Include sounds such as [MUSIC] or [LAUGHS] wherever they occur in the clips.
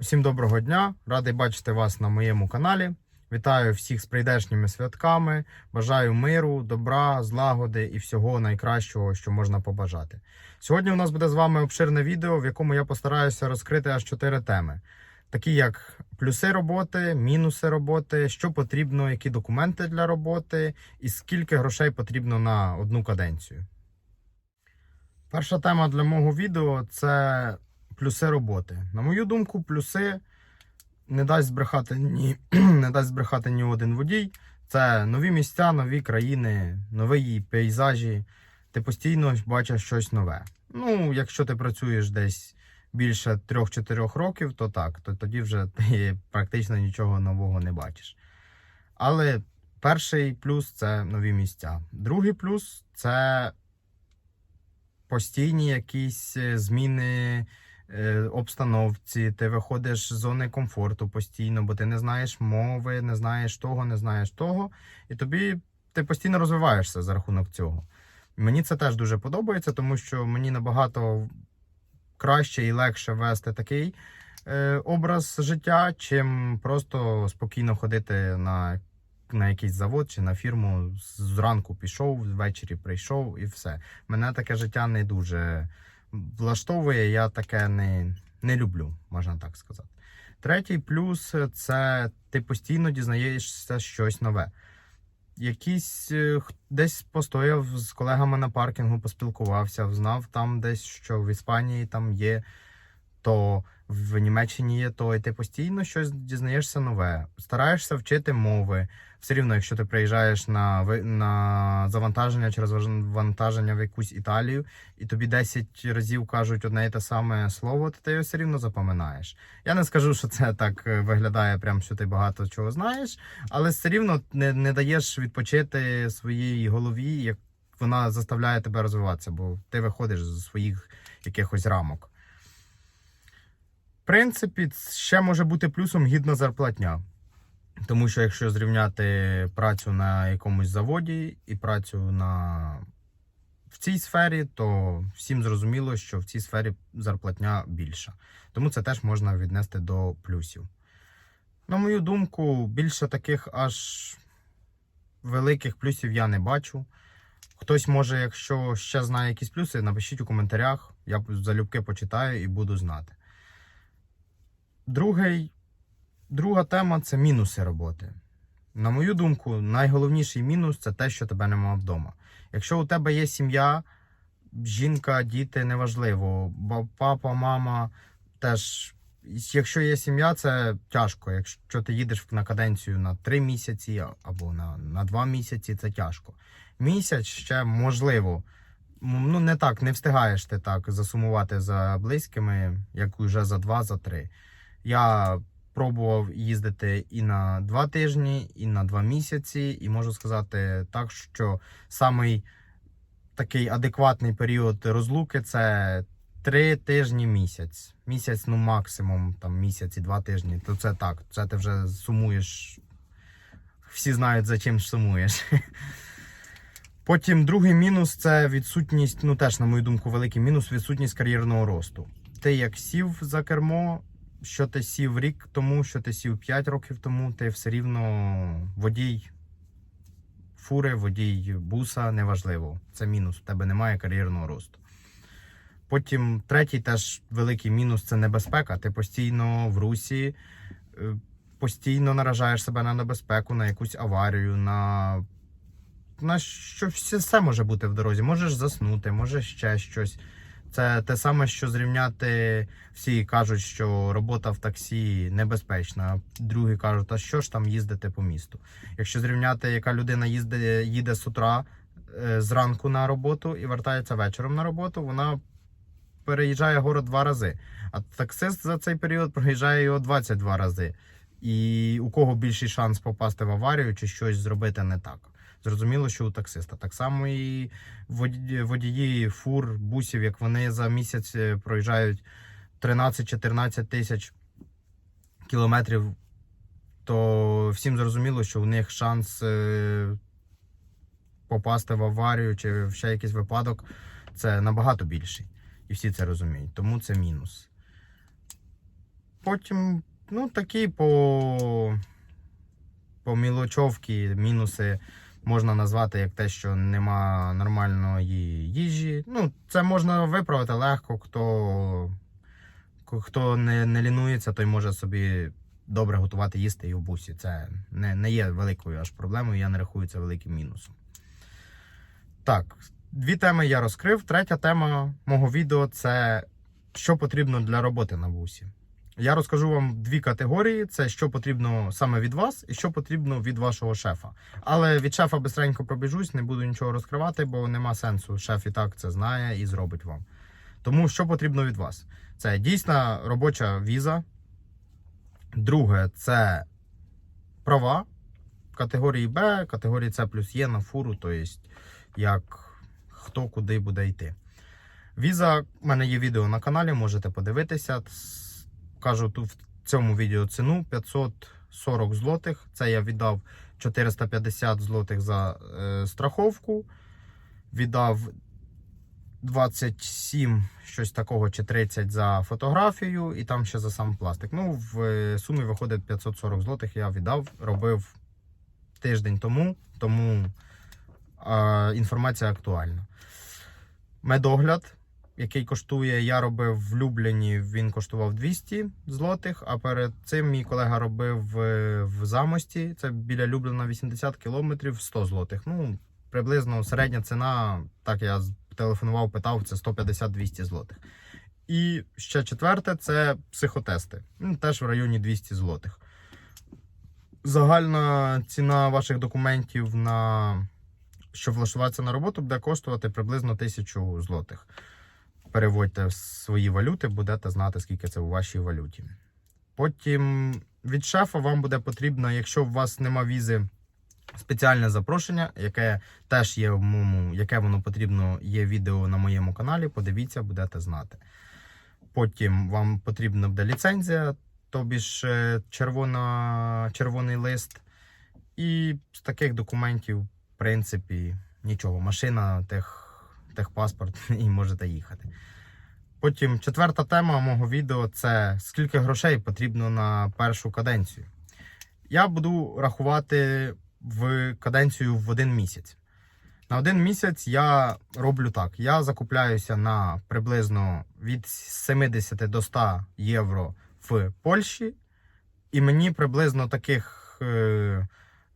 Усім доброго дня! Радий бачити вас на моєму каналі. Вітаю всіх з прийдешніми святками. Бажаю миру, добра, злагоди і всього найкращого, що можна побажати. Сьогодні у нас буде з вами обширне відео, в якому я постараюся розкрити аж чотири теми: такі як плюси роботи, мінуси роботи, що потрібно, які документи для роботи, і скільки грошей потрібно на одну каденцію. Перша тема для мого відео це плюси роботи. На мою думку, плюси не дасть збрехати ні, [CLEARS THROAT] не дасть збрехати ні один водій. Це нові місця, нові країни, нові пейзажі. Ти постійно бачиш щось нове. Ну, якщо ти працюєш десь більше 3-4 років, то так, то тоді вже ти [LAUGHS] практично нічого нового не бачиш. Але перший плюс це нові місця. Другий плюс це постійні якісь е, зміни обстановці, ти виходиш з зони комфорту постійно, бо ти не знаєш мови, не знаєш того, не знаєш того, і тобі ти постійно розвиваєшся за рахунок цього. Мені це теж дуже подобається, тому що мені набагато краще і легше вести такий е, образ життя, чим просто спокійно ходити на, на якийсь завод чи на фірму. Зранку пішов, ввечері прийшов і все. Мене таке життя не дуже влаштовує, я таке не, не люблю, можна так сказати. Третій плюс це ти постійно дізнаєшся щось нове. Якийсь е, десь постояв з колегами на паркінгу, поспілкувався, знав там десь, що в Іспанії там є, то в Німеччині є то, і ти постійно щось дізнаєшся нове. Стараєшся вчити мови. Все рівно, якщо ти приїжджаєш на, на завантаження чи розвантаження в якусь Італію, і тобі 10 разів кажуть одне і те саме слово, то ти його все рівно запам'ятаєш. Я не скажу, що це так е, виглядає, прям що ти багато чого знаєш, але все рівно не, не даєш відпочити своїй голові, як вона заставляє тебе розвиватися, бо ти виходиш з своїх якихось рамок. Принципі, ще може бути плюсом гідна зарплатня. Тому що якщо зрівняти працю на якомусь заводі і працю на... в цій сфері, то всім зрозуміло, що в цій сфері зарплатня більша. Тому це теж можна віднести до плюсів. На мою думку, більше таких аж великих плюсів я не бачу. Хтось може, якщо ще знає якісь плюси, напишіть у коментарях. Я залюбки почитаю і буду знати. Другий, друга тема це мінуси роботи. На мою думку, найголовніший мінус це те, що тебе нема вдома. Якщо у тебе є сім'я, жінка, діти, неважливо, бо папа, мама теж. Якщо є сім'я, це тяжко. Якщо ти їдеш на каденцію на 3 місяці або на, на 2 місяці, це тяжко. Місяць ще можливо. Ну, не так, не встигаєш ти так засумувати за близькими, як уже за 2 за 3 Я пробував їздити і на 2 тижні, і на 2 місяці, і можу сказати так, що самий такий адекватний період розлуки це 3 тижні місяць. Місяць, ну максимум там місяць і 2 тижні. То це так. Це ти вже сумуєш. Всі знають, за чим сумуєш. [LAUGHS] Потім другий мінус це відсутність, ну теж, на мою думку, великий мінус відсутність кар'єрного росту. Ти як сів за кермо, що ти сів рік тому, що ти сів 5 років тому, ти все рівно водій фури, водій буса, неважливо. Це мінус. У тебе немає кар'єрного росту. Потім третій теж великий мінус це небезпека. Ти постійно в русі, е, постійно наражаєш себе на небезпеку, на якусь аварію, на на що все, все може бути в дорозі. Можеш заснути, може ще щось. Це те саме, що зрівняти. Всі кажуть, що робота в таксі небезпечна. а Другі кажуть, а що ж там їздити по місту? Якщо зрівняти, яка людина їзде, їде з утра е, зранку на роботу і вертається вечором на роботу, вона переїжджає город два рази. А таксист за цей період проїжджає його 22 рази. І у кого більший шанс попасти в аварію чи щось зробити не так. Зрозуміло, що у таксиста. Так само і водії фур, бусів, як вони за місяць е, проїжджають 13-14 тисяч кілометрів, то всім зрозуміло, що у них шанс е, попасти в аварію чи в ще якийсь випадок це набагато більший. І всі це розуміють. Тому це мінус. потім, ну, такі по, по мілочовки, мінуси можна назвати як те, що нема нормальної їжі. Ну, це можна виправити легко. Хто, хто не, не лінується, той може собі добре готувати їсти і в бусі. Це не, не є великою аж проблемою, я не рахую це великим мінусом. Так, дві теми я розкрив. Третя тема мого відео це що потрібно для роботи на бусі. Я розкажу вам дві категорії: це що потрібно саме від вас, і що потрібно від вашого шефа. Але від шефа бистренько пробіжусь, не буду нічого розкривати, бо нема сенсу. Шеф і так це знає і зробить вам. Тому що потрібно від вас? Це дійсна робоча віза. Друге, це права категорії Б, категорії С плюс Є на фуру, тобто як хто куди буде йти. Віза, в мене є відео на каналі, можете подивитися. Кажу тут в цьому відео ціну 540 злотих. Це я віддав 450 злотих за е, страховку. Віддав 27, щось такого, чи 30 за фотографію, і там ще за сам пластик. Ну, в е, сумі виходить 540 злотих. Я віддав, робив тиждень тому, тому е, інформація актуальна. Медогляд, який коштує, я робив в Любліні, він коштував 200 злотих, а перед цим мій колега робив в, в Замості, це біля Любліна 80 кілометрів, 100 злотих. Ну, приблизно середня ціна, так я телефонував, питав, це 150-200 злотих. І ще четверте це психотести. Теж в районі 200 злотих. Загальна ціна ваших документів на щоб влаштуватися на роботу, буде коштувати приблизно 1000 злотих. Переводьте в свої валюти, будете знати, скільки це у вашій валюті. Потім від шефа вам буде потрібно, якщо у вас нема візи, спеціальне запрошення, яке теж є в моєму, яке воно потрібно, є відео на моєму каналі. Подивіться, будете знати. Потім вам потрібна буде ліцензія, тобі ж червона, червоний лист. І з таких документів, в принципі, нічого. Машина, тех, техпаспорт, [LAUGHS] і можете їхати. Потім четверта тема мого відео це скільки грошей потрібно на першу каденцію. Я буду рахувати в каденцію в один місяць. На один місяць я роблю так: я закупляюся на приблизно від 70 до 100 євро в Польщі, і мені приблизно таких е,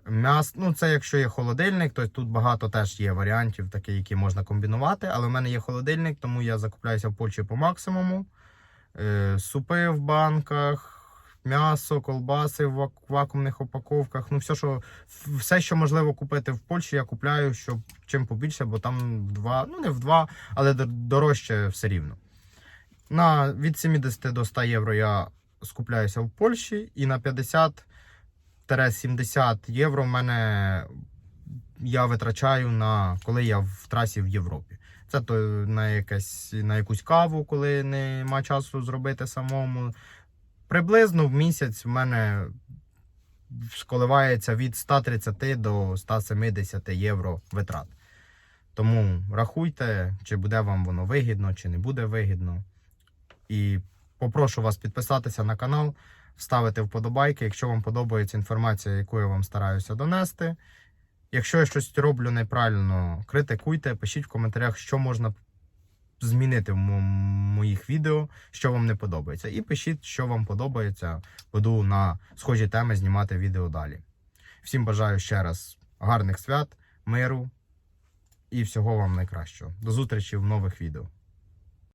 м'яс. Ну, це якщо є холодильник, то тут багато теж є варіантів, такі, які можна комбінувати. Але в мене є холодильник, тому я закупляюся в Польщі по максимуму. Е, супи в банках, м'ясо, колбаси в вакуумних упаковках. Ну, все, що, все, що можливо купити в Польщі, я купляю, щоб чим побільше, бо там в два, ну не в два, але дорожче все рівно. На від 70 до 100 євро я скупляюся в Польщі, і на 50-70 євро в мене я витрачаю на коли я в трасі в Європі. Це то на якась на якусь каву, коли нема часу зробити самому. Приблизно в місяць в мене коливається від 130 до 170 євро витрат. Тому рахуйте, чи буде вам воно вигідно, чи не буде вигідно. І попрошу вас підписатися на канал, ставити вподобайки, якщо вам подобається інформація, яку я вам стараюся донести. Якщо я щось роблю неправильно, критикуйте, пишіть в коментарях, що можна змінити в моїх відео, що вам не подобається. І пишіть, що вам подобається. Буду на схожі теми знімати відео далі. Всім бажаю ще раз гарних свят, миру і всього вам найкращого. До зустрічі в нових відео.